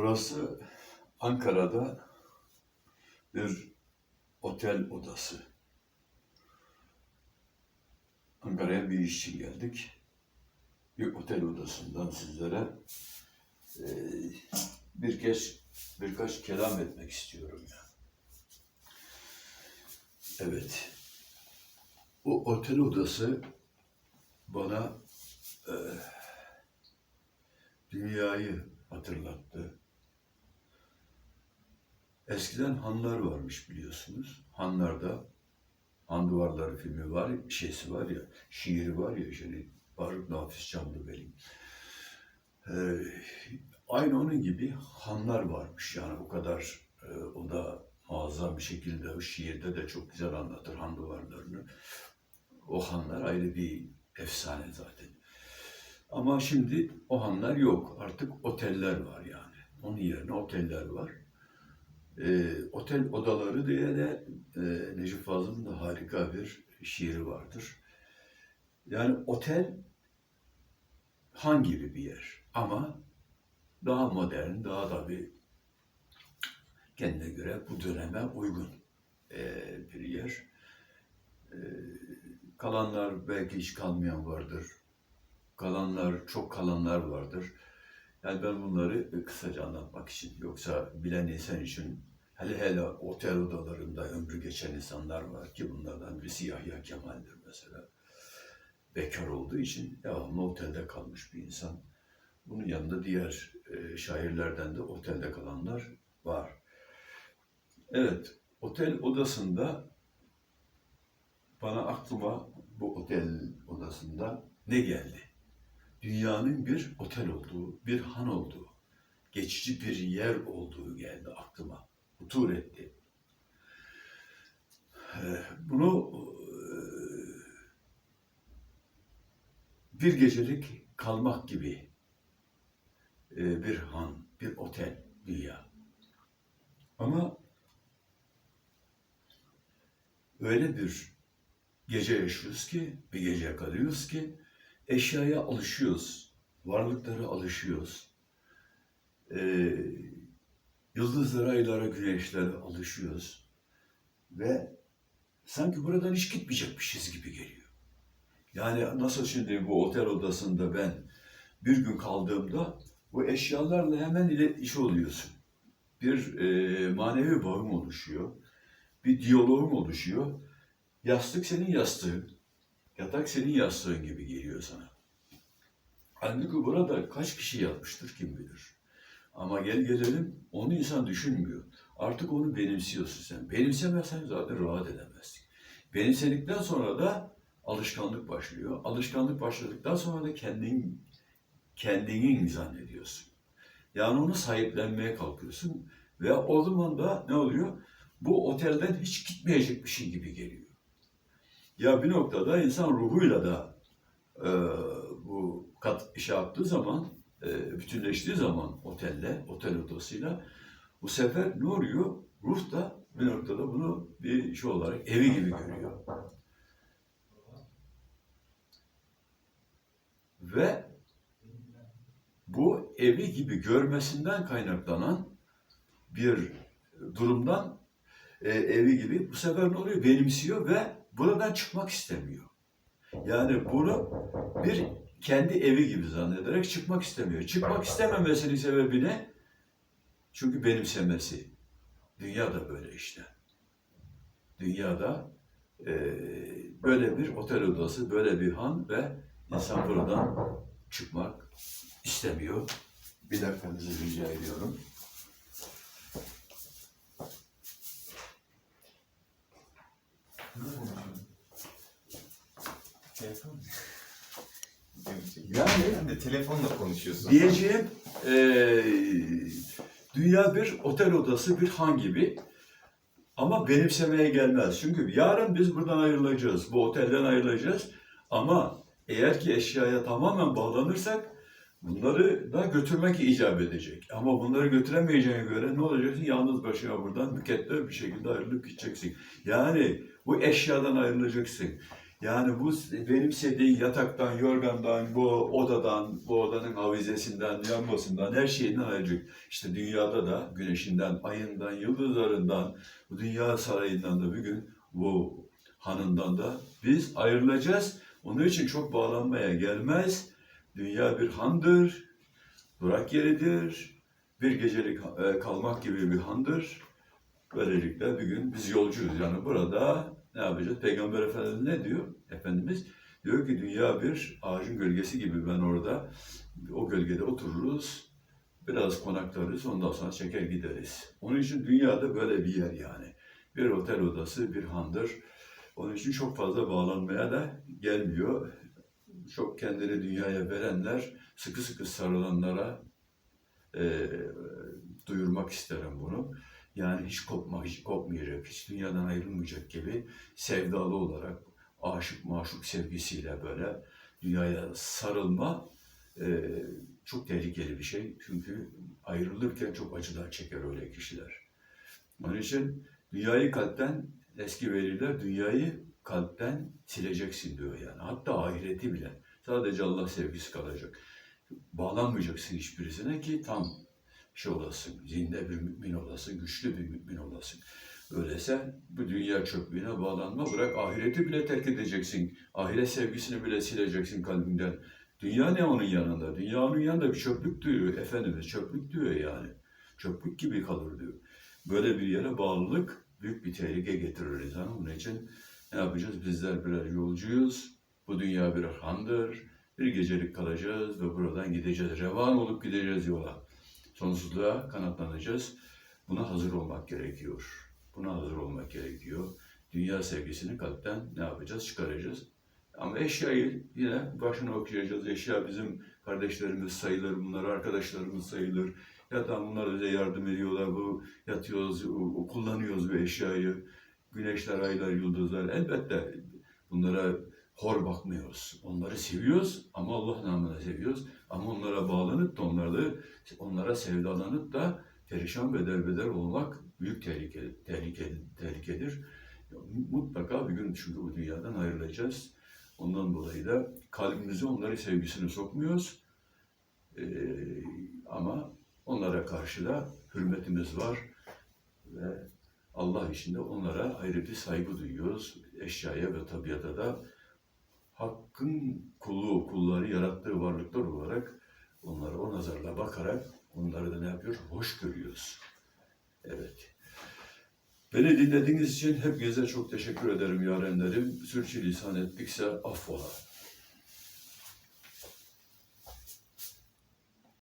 Burası Ankara'da bir otel odası. Ankara'ya bir iş için geldik. Bir otel odasından sizlere eee, bir kez birkaç kelam etmek istiyorum ya. Evet. O otel odası bana eee, dünyayı hatırlattı. Eskiden hanlar varmış biliyorsunuz. Hanlarda Han Duvarları filmi var, şeysi var ya, şiiri var ya, işte Barut Nafiz Çamlıbel'in. Ee, aynı onun gibi hanlar varmış yani o kadar e, o da muazzam bir şekilde o şiirde de çok güzel anlatır han duvarlarını. O hanlar ayrı bir efsane zaten. Ama şimdi o hanlar yok. Artık oteller var yani. Onun yerine oteller var. Ee, otel odaları diye de e, Necip Fazıl'ın da harika bir şiiri vardır. Yani otel han gibi bir yer ama daha modern, daha da bir kendine göre bu döneme uygun e, bir yer. E, kalanlar belki hiç kalmayan vardır. Kalanlar, çok kalanlar vardır. Yani ben bunları kısaca anlatmak için, yoksa bilen insan için hele hele otel odalarında ömrü geçen insanlar var ki bunlardan birisi Yahya Kemal'dir mesela. Bekar olduğu için devamlı otelde kalmış bir insan. Bunun yanında diğer e, şairlerden de otelde kalanlar var. Evet, otel odasında bana aklıma bu otel odasında ne geldi? Dünyanın bir otel olduğu, bir han olduğu, geçici bir yer olduğu geldi aklıma. Hutur etti. Ee, Bunu e, bir gecelik kalmak gibi e, bir han, bir otel, dünya. Ama öyle bir gece yaşıyoruz ki, bir gece kalıyoruz ki eşyaya alışıyoruz, varlıklara alışıyoruz. Ee, yıldızlara, aylara, güneşlere alışıyoruz. Ve sanki buradan hiç gitmeyecekmişiz gibi geliyor. Yani nasıl şimdi bu otel odasında ben bir gün kaldığımda bu eşyalarla hemen ile iş oluyorsun. Bir e, manevi bağım oluşuyor. Bir diyaloğum oluşuyor. Yastık senin yastığın. Yatak senin yastığın gibi geliyor sana. Halbuki burada kaç kişi yatmıştır kim bilir. Ama gel gelelim onu insan düşünmüyor. Artık onu benimsiyorsun sen. Benimsemezsen zaten rahat edemezsin. Benimsedikten sonra da alışkanlık başlıyor. Alışkanlık başladıktan sonra da kendin kendinin zannediyorsun. Yani onu sahiplenmeye kalkıyorsun ve o zaman da ne oluyor? Bu otelden hiç gitmeyecek gibi geliyor. Ya bir noktada insan ruhuyla da e, bu kat işe yaptığı zaman, e, bütünleştiği zaman otelle, otel odasıyla bu sefer ne oluyor? Ruh da bir noktada bunu bir şey olarak evi gibi görüyor. Ve bu evi gibi görmesinden kaynaklanan bir durumdan e, evi gibi bu sefer ne oluyor? Benimsiyor ve buradan çıkmak istemiyor. Yani bunu bir kendi evi gibi zannederek çıkmak istemiyor. Çıkmak istememesinin sebebi ne? Çünkü benimsemesi. Dünya da böyle işte. Dünyada e, böyle bir otel odası, böyle bir han ve insan buradan çıkmak istemiyor. Bir dakikanızı rica ediyorum. Telefon. Yani Sen de telefonla konuşuyorsun. Diyeceğim eee, dünya bir otel odası, bir han gibi ama benimsemeye gelmez. Çünkü yarın biz buradan ayrılacağız, bu otelden ayrılacağız ama eğer ki eşyaya tamamen bağlanırsak bunları da götürmek icap edecek. Ama bunları götüremeyeceğine göre ne olacaksın? Yalnız başına buradan müketler bir şekilde ayrılıp gideceksin. Yani bu eşyadan ayrılacaksın. Yani bu benimsediğin yataktan, yorgandan, bu odadan, bu odanın avizesinden, lambasından, her şeyinden ayrıca. İşte dünyada da güneşinden, ayından, yıldızlarından, bu dünya sarayından da bir gün bu hanından da biz ayrılacağız. Onun için çok bağlanmaya gelmez. Dünya bir handır, durak yeridir, bir gecelik e, kalmak gibi bir handır. Böylelikle bir gün biz yolcuyuz. Yani burada ne yapacağız? Peygamber Efendimiz ne diyor? Efendimiz diyor ki dünya bir ağacın gölgesi gibi ben orada o gölgede otururuz. Biraz konaklarız ondan sonra çeker gideriz. Onun için dünyada böyle bir yer yani. Bir otel odası, bir handır. Onun için çok fazla bağlanmaya da gelmiyor. Çok kendini dünyaya verenler, sıkı sıkı sarılanlara e, duyurmak isterim bunu. Yani hiç kopmak, hiç kopmayacak, hiç dünyadan ayrılmayacak gibi sevdalı olarak aşık maşuk sevgisiyle böyle dünyaya sarılma e, çok tehlikeli bir şey. Çünkü ayrılırken çok acılar çeker öyle kişiler. Onun için dünyayı kalpten, eski veliler dünyayı kalpten sileceksin diyor yani. Hatta ahireti bile. Sadece Allah sevgisi kalacak. Bağlanmayacaksın hiçbirisine ki tam şey olasın, zinde bir mümin olasın, güçlü bir mümin olasın. Öyleyse bu dünya çöplüğüne bağlanma, bırak ahireti bile terk edeceksin. Ahiret sevgisini bile sileceksin kalbinden. Dünya ne onun yanında? Dünya onun yanında bir çöplük diyor Efendimiz, çöplük diyor yani. Çöplük gibi kalır diyor. Böyle bir yere bağlılık büyük bir tehlike getirir insana. Onun için ne yapacağız? Bizler birer yolcuyuz. Bu dünya bir handır. Bir gecelik kalacağız ve buradan gideceğiz. Revan olup gideceğiz yola. Sonsuzluğa kanatlanacağız. Buna hazır olmak gerekiyor. Buna hazır olmak gerekiyor. Dünya sevgisini kalpten ne yapacağız? Çıkaracağız. Ama eşyayı yine başına okuyacağız. Eşya bizim kardeşlerimiz sayılır, bunlar arkadaşlarımız sayılır. Ya da bunlar bize yardım ediyorlar. Bu yatıyoruz, kullanıyoruz bu eşyayı. Güneşler, aylar, yıldızlar. Elbette bunlara hor bakmıyoruz. Onları seviyoruz ama Allah namına seviyoruz. Ama onlara bağlanıp da onları, onlara sevdalanıp da perişan ve derbeder olmak büyük tehlike, tehlike, tehlikedir. Mutlaka bir gün çünkü bu dünyadan ayrılacağız. Ondan dolayı da kalbimize onların sevgisini sokmuyoruz. Ee, ama onlara karşı da hürmetimiz var ve Allah için de onlara ayrı bir saygı duyuyoruz. Eşyaya ve tabiata da Hakk'ın kulu, kulları yarattığı varlıklar olarak onlara o nazarla bakarak onları da ne yapıyor? Hoş görüyoruz. Evet. Beni dinlediğiniz için hepinize çok teşekkür ederim yarenlerim. Sürçülisan ettikse affola.